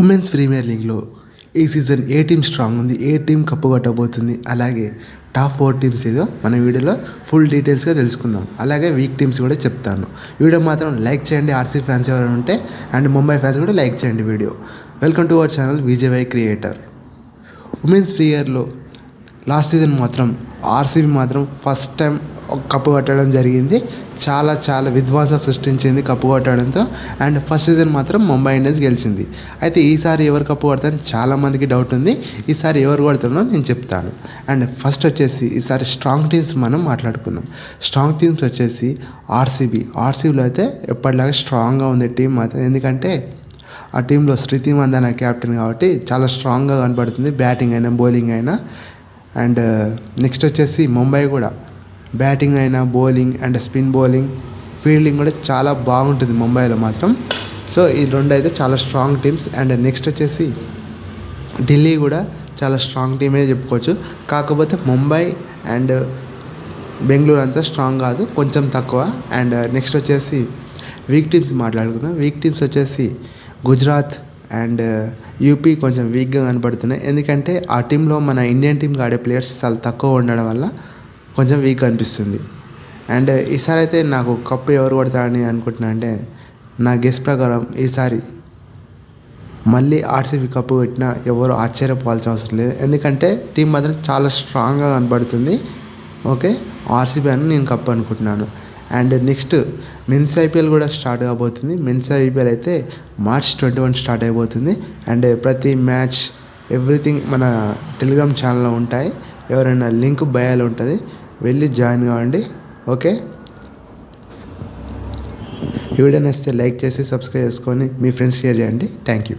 Women's premier లీగ్లో ఈ season ఏ team strong ఉంది ఏ టీం కప్పు కొట్టబోతుంది అలాగే టాప్ ఫోర్ టీమ్స్ ఏదో మన వీడియోలో ఫుల్ డీటెయిల్స్గా తెలుసుకుందాం. అలాగే వీక్ టీమ్స్ కూడా చెప్తాను. వీడియో మాత్రం లైక్ చేయండి ఆర్సీ ఫ్యాన్స్ ఎవరైనా ఉంటే అండ్ ముంబై ఫ్యాన్స్ కూడా లైక్ చేయండి video. Welcome to our channel విజయవై creator. Women's ప్రీమియర్లో లాస్ట్ సీజన్ మాత్రం ఆర్సీబీ మాత్రం ఫస్ట్ టైం కప్పు కొట్టడం జరిగింది. చాలా చాలా విధ్వంసం సృష్టించింది కప్పు కొట్టడంతో. అండ్ ఫస్ట్ సీజన్ మాత్రం ముంబై ఇండియన్స్ గెలిచింది. అయితే ఈసారి ఎవరు కప్పు కొడతారని చాలామందికి డౌట్ ఉంది. ఈసారి ఎవరు కొడతారో నేను చెప్తాను. అండ్ ఫస్ట్ వచ్చేసి ఈసారి స్ట్రాంగ్ టీమ్స్ మనం మాట్లాడుకుందాం. స్ట్రాంగ్ టీమ్స్ వచ్చేసి ఆర్సీబీ. ఆర్సీబీలో అయితే ఎప్పటిలాగా స్ట్రాంగ్గా ఉంది టీం మాత్రం. ఎందుకంటే ఆ టీంలో శృతి మందన క్యాప్టెన్ కాబట్టి చాలా స్ట్రాంగ్గా కనబడుతుంది. బ్యాటింగ్ అయినా బౌలింగ్ అయినా. అండ్ నెక్స్ట్ వచ్చేసి ముంబై కూడా. బ్యాటింగ్ అయినా bowling and spin bowling fielding కూడా చాలా బాగుంటుంది ముంబైలో మాత్రం. సో ఈ రెండు అయితే చాలా స్ట్రాంగ్ టీమ్స్ అండ్ నెక్స్ట్ వచ్చేసి ఢిల్లీ కూడా చాలా స్ట్రాంగ్ టీమే చెప్పుకోవచ్చు. కాకపోతే ముంబై అండ్ బెంగళూరు అంతా స్ట్రాంగ్ కాదు కొంచెం తక్కువ. అండ్ నెక్స్ట్ వచ్చేసి వీక్ టీమ్స్ మాట్లాడుకుందాం. వీక్ టీమ్స్ వచ్చేసి గుజరాత్ అండ్ యూపీ కొంచెం వీక్గా కనపడుతున్నాయి. ఎందుకంటే ఆ టీంలో మన ఇండియన్ టీంకి ఆడే ప్లేయర్స్ చాలా తక్కువ ఉండడం వల్ల కొంచెం వీక్ అనిపిస్తుంది. అండ్ uh, ఈసారి అయితే నాకు కప్పు ఎవరు కొడతారని అనుకుంటున్నా అంటే నా గెస్ ప్రకారం ఈసారి మళ్ళీ ఆర్సీబీ కప్పు పెట్టినా ఎవరు ఆశ్చర్యపోవాల్సిన అవసరం లేదు. ఎందుకంటే టీం మాత్రం చాలా స్ట్రాంగ్గా కనబడుతుంది. ఓకే ఆర్సీబీ అని నేను కప్పు అనుకుంటున్నాను. అండ్ నెక్స్ట్ మెన్స్ ఐపీఎల్ కూడా స్టార్ట్ కాబోతుంది. మెన్స్ ఐపీఎల్ అయితే మార్చ్ ట్వంటీ వన్ స్టార్ట్ అయిపోతుంది. అండ్ ప్రతి మ్యాచ్ ఎవ్రీథింగ్ మన టెలిగ్రామ్ ఛానల్లో ఉంటాయి. ఎవరైనా లింక్ బయాలో ఉంటుంది వెళ్ళి జాయిన్ కావండి. ఓకే? ఈ వీడియో నచ్చితే లైక్ చేసి సబ్స్క్రైబ్ చేసుకొని మీ ఫ్రెండ్స్ షేర్ చేయండి. Thank you.